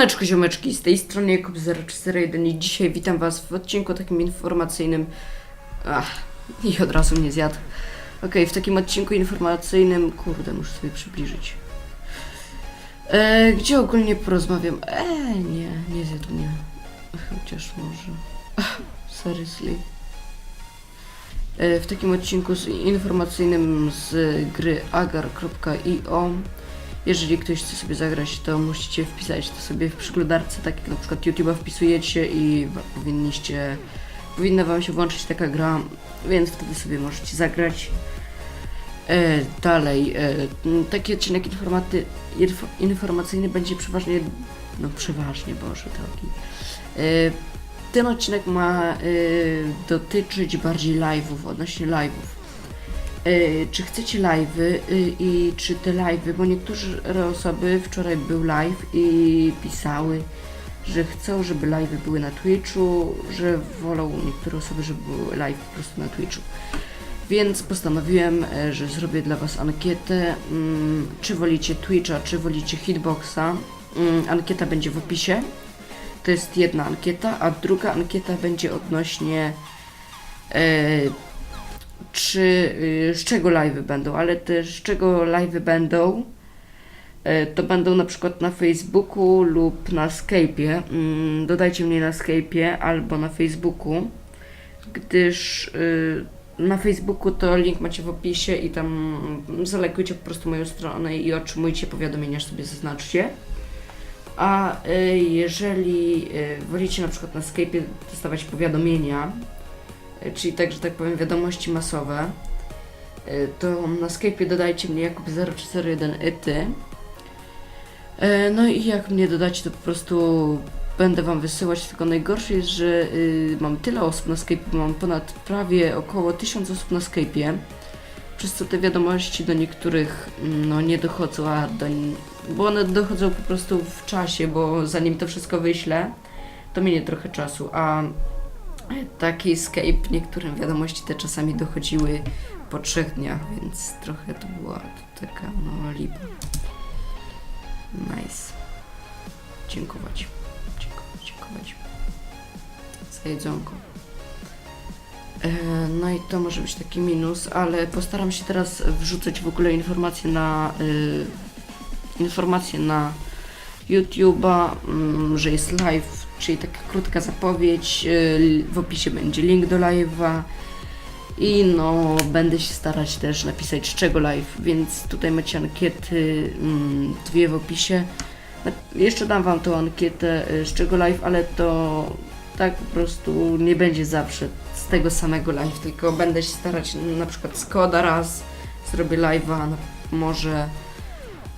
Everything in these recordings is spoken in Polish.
Siemaneczko ziomeczki, z tej strony Jakub 041 i dzisiaj witam was w odcinku takim informacyjnym. Ach, i od razu mnie zjadł. Okej, w takim odcinku informacyjnym, kurde, muszę sobie przybliżyć. E, Gdzie ogólnie porozmawiam, e, nie, nie zjadł mnie. Chociaż może. Seriously. E, W takim odcinku z informacyjnym z gry agar.io jeżeli ktoś chce sobie zagrać, to musicie wpisać to sobie w przeglądarce, tak jak na przykład YouTube'a wpisujecie i powinniście, powinna wam się włączyć taka gra, więc wtedy sobie możecie zagrać. E, dalej, e, taki odcinek informaty, inf, informacyjny będzie przeważnie, no przeważnie, Boże drogi. E, ten odcinek ma e, dotyczyć bardziej live'ów, odnośnie live'ów. E, czy chcecie live'y y, i czy te live'y, bo niektóre osoby wczoraj był live i pisały, że chcą, żeby live'y były na Twitchu, że wolą niektóre osoby, żeby były live po prostu na Twitchu. Więc postanowiłem, e, że zrobię dla Was ankietę, mm, czy wolicie Twitcha, czy wolicie Hitboxa. Mm, Ankieta będzie w opisie. To jest jedna ankieta, a druga ankieta będzie odnośnie czy y, z czego live'y będą, ale też z czego live'y będą, e, to będą na przykład na Facebooku lub na Skype'ie. Mm, Dodajcie mnie na Skype'ie albo na Facebooku, gdyż y, na Facebooku to link macie w opisie i tam zalajkujcie po prostu moją stronę i otrzymujcie powiadomienia, sobie zaznaczcie. A y, jeżeli wolicie na przykład na Skype'ie dostawać powiadomienia, czyli tak, że tak powiem wiadomości masowe, e, to na Skype'ie dodajcie mnie Jakub 041 ity. E, No i jak mnie dodacie, to po prostu będę wam wysyłać, tylko najgorsze jest, że y, mam tyle osób na Skype'ie, mam ponad prawie około 1000 osób na Skype'ie, przez co te wiadomości do niektórych mm, no, nie dochodzą, a do, bo one dochodzą po prostu w czasie, bo zanim to wszystko wyślę, to minie trochę czasu, a taki Skype, niektórym wiadomości te czasami dochodziły po trzech dniach, więc trochę to była to taka no lipa. Nice. Dziękować. Dziękować, dziękować. Za jedzonko. E, no i to może być taki minus, ale postaram się teraz wrzucać w ogóle informacje na y, informacje na YouTube'a, mm, że jest live, czyli taka krótka zapowiedź. y, W opisie będzie link do live'a. I no, będę się starać też napisać z czego live, więc tutaj macie ankiety, mm, dwie w opisie. Jeszcze dam wam tą ankietę y, z czego live, ale to tak po prostu nie będzie zawsze z tego samego live, tylko będę się starać na przykład z koda raz, zrobię live'a, może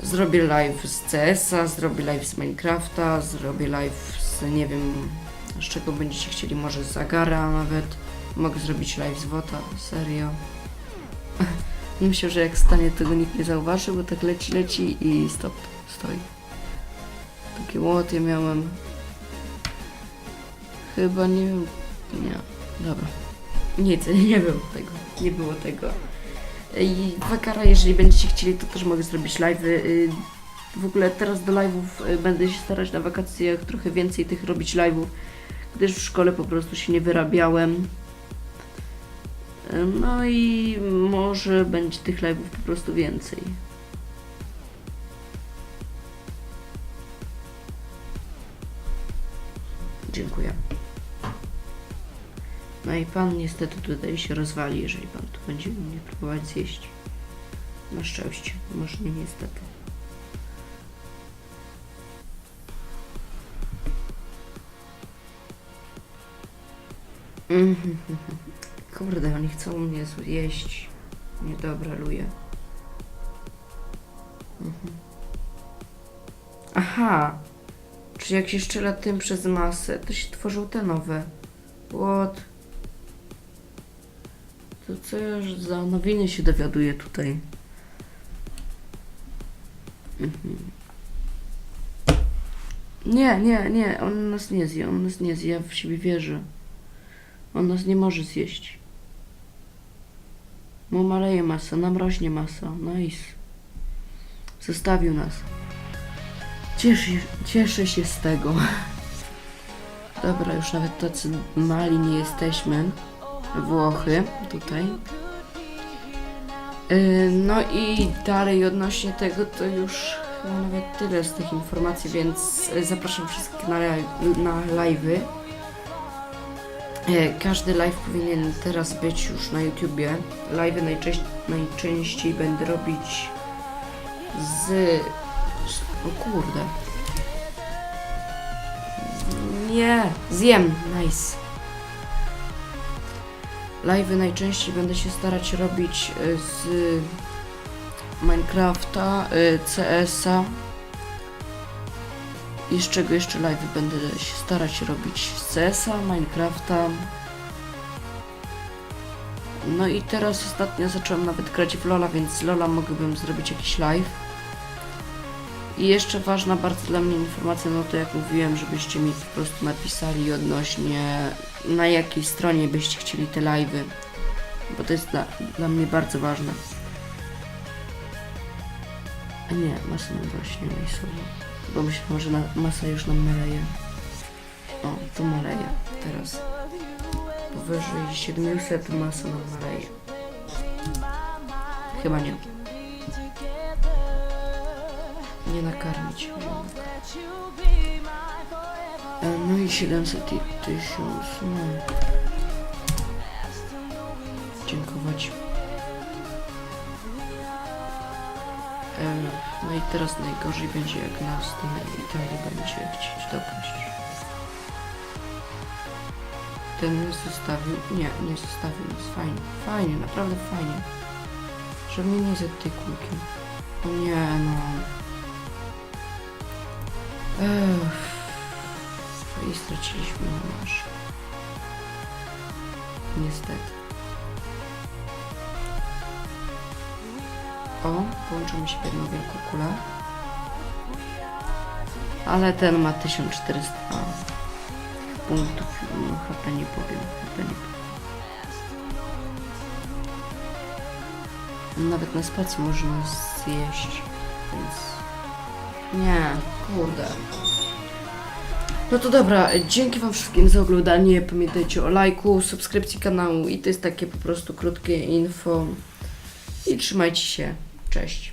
zrobię live z CS-a, zrobię live z Minecrafta, zrobię live nie wiem z czego będziecie chcieli, może z Agara nawet. Mogę zrobić live z Wota, serio. Myślę, że jak stanie tego nikt nie zauważy, bo tak leci, leci i stop, stoi. Takie łoty miałem. Chyba nie wiem. Nie. Dobra. Nic, nie było tego. Nie było tego. I Wakara, jeżeli będziecie chcieli, to też mogę zrobić live'y. Y, W ogóle teraz do live'ów y, będę się starać na wakacjach trochę więcej tych robić live'ów, gdyż w szkole po prostu się nie wyrabiałem. Y, No i może będzie tych live'ów po prostu więcej. Dziękuję. No i pan niestety tutaj się rozwali, jeżeli pan tu będzie mnie próbować zjeść. Na szczęście, może nie niestety. Kurde, oni chcą mnie zjeść. Niedobra luje. Mhm. Aha. Czy jak się strzela tym przez masę, to się tworzą te nowe. What? To co już za nowiny się dowiaduję tutaj? Mhm. Nie, nie, nie, on nas nie zje, on nas nie zje, ja w siebie wierzę. On nas nie może zjeść. Mu maleje masa, nam rośnie masa, nice. Zostawił nas. Cieszę, cieszę się z tego. Dobra, już nawet tacy mali nie jesteśmy. Włochy tutaj. Yy, No i dalej odnośnie tego to już chyba nawet tyle z tych informacji, więc zapraszam wszystkich na, na live'y. Yy, Każdy live powinien teraz być już na YouTubie. Live'y najczęś- najczęściej będę robić z... z... O kurde. Nie, zjem, nice. Live'y najczęściej będę się starać robić y, z Minecrafta, y, CS-a. I z czego jeszcze live'y będę się starać robić z CS-a, Minecrafta. No i teraz ostatnio zacząłem nawet grać w Lola, więc z Lola mógłbym zrobić jakiś live. I jeszcze ważna bardzo dla mnie informacja, no to jak mówiłem, żebyście mi po prostu napisali odnośnie na jakiej stronie byście chcieli te live'y, bo to jest dla, dla mnie bardzo ważne. A nie, masa nam właśnie najsłowo, bo myślę, że masa już nam maleje. O, to maleje teraz. Powyżej 700 masa nam maleje. Chyba nie. Nie nakarmić. Nie nakarmić. E, No i 700 i 1000. No. Dziękować. No i teraz najgorzej będzie jak nas ten Italii będzie chcieć dopaść. Ten zostawił. Nie, nie zostawił nas. Fajnie, fajnie, naprawdę fajnie. Że mnie nie zjadł tej kulki. O nie no. Ech. I straciliśmy nasz. Niestety. O, połączymy się w jedną wielką kulę. Ale ten ma 1400 punktów. No, HP nie powiem. HP nie powiem. Nawet na spacji można zjeść, więc... Nie, kurde. No to dobra, dzięki wam wszystkim za oglądanie. Pamiętajcie o lajku, subskrypcji kanału i to jest takie po prostu krótkie info. I trzymajcie się. Cześć.